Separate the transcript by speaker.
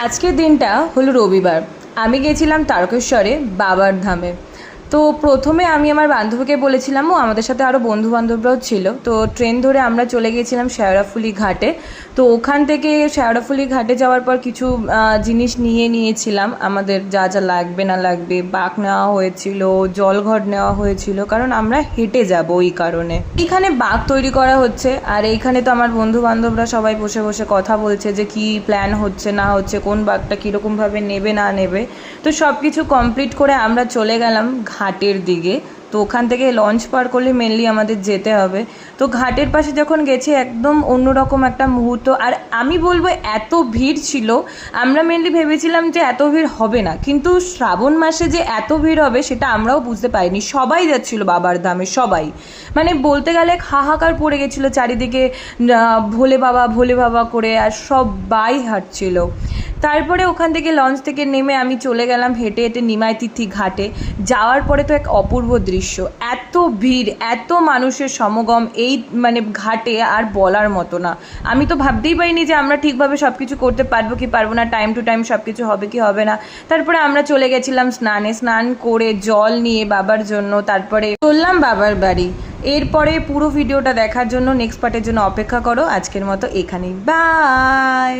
Speaker 1: আজকের দিনটা হলো রবিবার। আমি গেছিলাম তারকেশ্বরে বাবার ধামে। তো প্রথমে আমি আমার বান্ধবীকে বলেছিলাম, ও, আমাদের সাথে আরও বন্ধু বান্ধবরাও ছিল। তো ট্রেন ধরে আমরা চলে গিয়েছিলাম শেওড়াফুলি ঘাটে। তো ওখান থেকে শেওড়াফুলি ঘাটে যাওয়ার পর কিছু জিনিস নিয়ে নিয়েছিলাম। আমাদের যা যা লাগবে না লাগবে, বাঁক নেওয়া হয়েছিল জলঘট নেওয়া হয়েছিল, কারণ আমরা হেঁটে যাব ওই কারণে। এখানে বাঘ তৈরি করা হচ্ছে, আর এইখানে তো আমার বন্ধু বান্ধবরা সবাই বসে বসে কথা বলছে যে কি প্ল্যান হচ্ছে, না হচ্ছে, কোন বাঘটা কীরকমভাবে নেবে, না নেবে। তো সব কিছু কমপ্লিট করে আমরা চলে গেলাম ঘাটের দিকে। তো ওখান থেকে লঞ্চ পার করলে মেনলি আমাদের যেতে হবে। তো ঘাটের পাশে যখন গেছি, একদম অন্যরকম একটা মুহূর্ত। আর আমি বলব, এত ভিড় ছিল। আমরা মেনলি ভেবেছিলাম যে এত ভিড় হবে না। কিন্তু শ্রাবণ মাসে যে এত ভিড় হবে, সেটা আমরাও বুঝতে পারিনি। সবাই যাচ্ছিল বাবার ধামে, সবাই। মানে বলতে গেলে হাহাকার পড়ে গেছিল চারিদিকে ভোলে বাবা ভোলে বাবা করে, আর সবাই হাঁটছিল। তারপরে ওখান থেকে লঞ্চ থেকে নেমে আমি চলে গেলাম হেঁটে হেঁটে নিমাই তিথি ঘাটে। যাওয়ার পরে তো এক অপূর্ব দৃশ্য। এত ভিড়, এত মানুষের সমাগম এই মানে ঘাটে আর বলার মতো না। আমি তো ভাবতেই পারিনি যে আমরা ঠিকভাবে সব কিছু করতে পারব কি পারব না টাইম টু টাইম সব কিছু হবে কি হবে না। তারপরে আমরা চলে গেছিলাম স্নানে। স্নান করে জল নিয়ে বাবার জন্য, তারপরে চললাম বাবার বাড়ি। এরপরে পুরো ভিডিওটা দেখার জন্য নেক্সট পার্টের জন্য অপেক্ষা করো। আজকের মতো এখানেই। বাই